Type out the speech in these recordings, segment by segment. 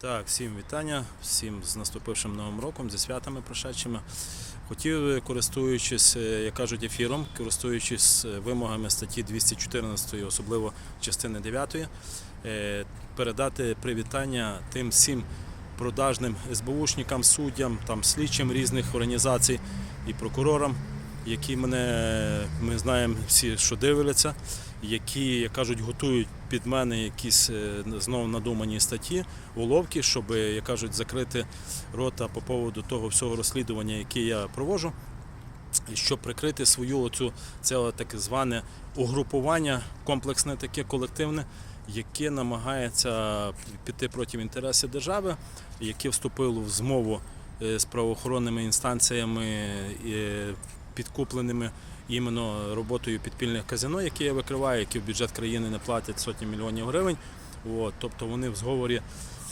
Так, всім вітання, всім з наступившим новим роком, зі святами прошедшими. Хотів, е, користуючись, е, як кажуть, ефіром, користуючись е, вимогами статті 214, особливо частини 9, е, передати привітання тим всім продажним СБУшникам, суддям, там, слідчим різних організацій і прокурорам, які мене, ми знаємо всі, що дивляться, які, як кажуть, готують під мене якісь е, знову надумані статті, уловки, щоб, як кажуть, закрити рота по поводу того всього розслідування, яке я проводжу, і щоб прикрити свою оцю це так зване угрупування, комплексне таке колективне, яке намагається піти проти інтересів держави, яке вступило в змову е, з правоохоронними інстанціями, е, підкупленими іменно роботою підпільних казино, які я викриваю, які в бюджет країни не платять сотні мільйонів гривень. От, тобто вони в зговорі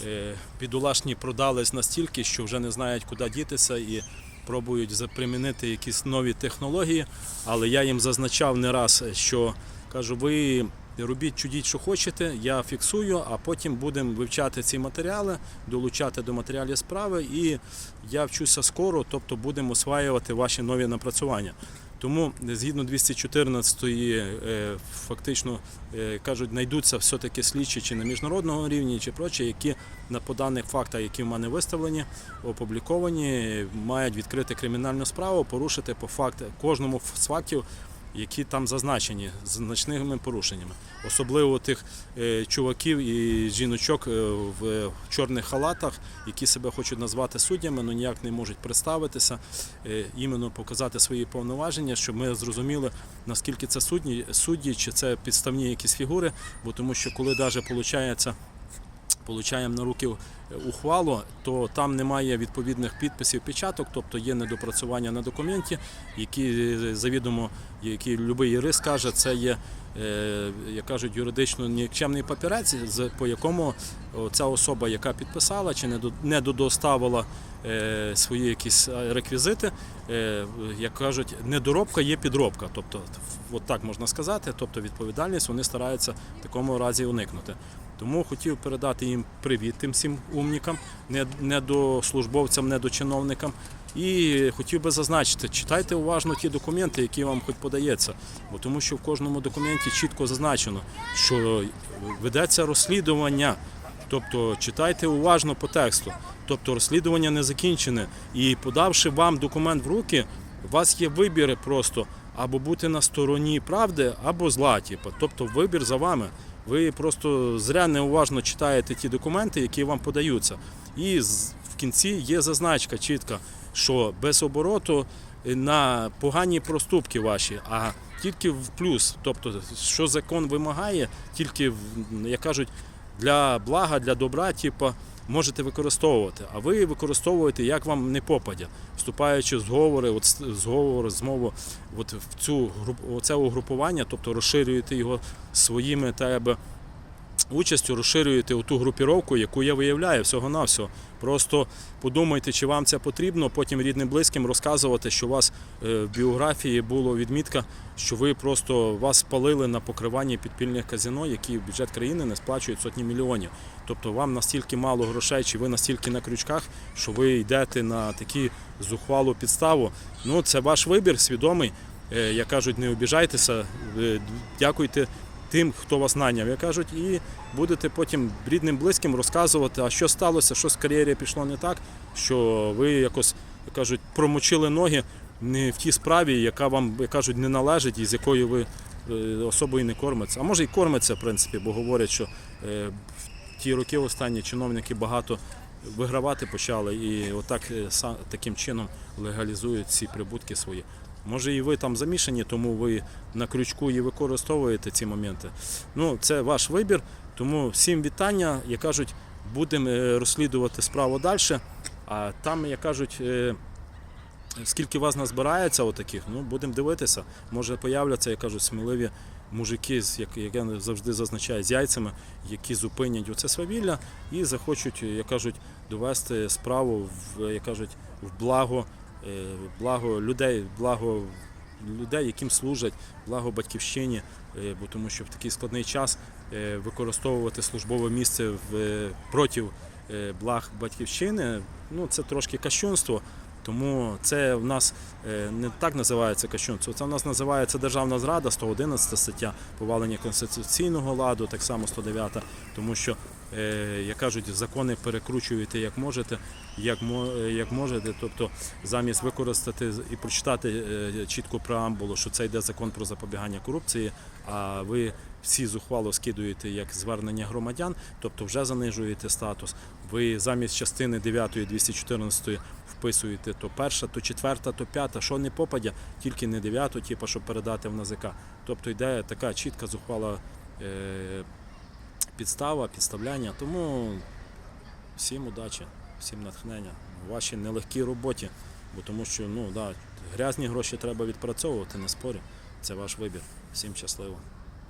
е, підулашні продались настільки, що вже не знають, куди дітися і пробують запримінити якісь нові технології. Але я їм зазначав не раз, що кажу, ви робіть чудіть, що хочете, я фіксую, а потім будемо вивчати ці матеріали, долучати до матеріалів справи, і я вчуся скоро, тобто будемо осваювати ваші нові напрацювання. Тому згідно 214 е, фактично е, кажуть, знайдуться все-таки слідчі чи на міжнародному рівні, чи прочі, які на по даних фактах, які в мене виставлені, опубліковані, мають відкрити кримінальну справу, порушити по факту кожному з фактів, які там зазначені з значними порушеннями, особливо тих е, чуваків і жіночок е, в чорних халатах, які себе хочуть назвати суддями, але ніяк не можуть представитися, е, іменно показати свої повноваження, щоб ми зрозуміли, наскільки це судді, судді чи це підставні якісь фігури, бо тому що коли навіть виходить получаємо на руки ухвалу, то там немає відповідних підписів, печаток, тобто є недопрацювання на документі, які е, завідомо, які будь-який юрист каже, це є, е, як кажуть, юридично нікчемний папірець, по якому ця особа, яка підписала чи не до- не додоставила е, свої якісь е, реквізити, е, як кажуть, недоробка є підробка. Тобто, от так можна сказати, тобто відповідальність вони стараються в такому разі уникнути. Тому хотів передати їм привіт тим всім умнікам, не, не до службовцям, не до чиновникам. І хотів би зазначити, читайте уважно ті документи, які вам хоч подається, бо тому що в кожному документі чітко зазначено, що ведеться розслідування. Тобто читайте уважно по тексту. Тобто розслідування не закінчене. І подавши вам документ в руки, у вас є вибір просто або бути на стороні правди, або зла. Типу. Тобто вибір за вами. Ви просто зря неуважно читаєте ті документи, які вам подаються. І в кінці є зазначка чітка, що без обороту на погані проступки ваші, а тільки в плюс. Тобто, що закон вимагає, тільки в- як кажуть, для блага, для добра, типу, можете використовувати. А ви використовуєте як вам не попадя, вступаючи в зговори, от зговори, змову, от в цю оце угрупування, тобто розширюєте його своїми тебе участю, розширюєте ту групіровку, яку я виявляю всього-навсього. Просто подумайте, чи вам це потрібно, потім рідним близьким розказувати, що у вас е, в біографії було відмітка, що ви просто вас спалили на покриванні підпільних казино, які в бюджет країни не сплачують сотні мільйонів. Тобто вам настільки мало грошей, чи ви настільки на крючках, що ви йдете на такі зухвалу підставу. Ну, це ваш вибір, свідомий. Е, Як кажуть, не обіжайтеся, е, дякуйте тим, хто вас наняв, як кажуть, і будете потім рідним близьким розказувати, а що сталося, що з кар'єрі пішло не так, що ви якось, як кажуть, промочили ноги не в тій справі, яка вам, як кажуть, не належить і з якою ви е, особою не кормиться. А може і кормиться, в принципі, бо говорять, що е, в ті роки останні чиновники багато вигравати почали і отак е, таким чином легалізують ці прибутки свої. Може і ви там замішані, тому ви на крючку і використовуєте ці моменти. Ну, це ваш вибір. Тому всім вітання. Як кажуть, будемо е, розслідувати справу далі. А там, як кажуть, е, скільки вас назбирається отаких, ну будемо дивитися. Може появляться, як кажуть, сміливі мужики, як, я завжди зазначаю, з яйцями, які зупинять оце свавілля і захочуть, як кажуть, довести справу в, як кажуть, в благо, благо людей, благо людей, яким служать, благо батьківщині, е, бо тому що в такий складний час е, використовувати службове місце в, е, проти е, благ батьківщини, ну це трошки кощунство. Тому це в нас е, не так називається кощунство. Це в нас називається державна зрада, 111 стаття, повалення конституційного ладу, так само 109, тому що, е, як кажуть, закони перекручуєте як можете, як, е, як можете. Тобто, замість використати і прочитати е, чітку преамбулу, що це йде закон про запобігання корупції, а ви всі зухвало скидуєте як звернення громадян, тобто вже занижуєте статус. Ви замість частини 9 214 вписуєте то перша, то четверта, то п'ята, що не попадя, тільки не дев'яту, типу, щоб передати в НАЗК. Тобто йде така чітка зухвала е, підстава, підставляння. Тому всім удачі, всім натхнення у вашій нелегкій роботі. Бо тому що ну, да, грязні гроші треба відпрацьовувати, не спорю. Це ваш вибір. Всім щасливо.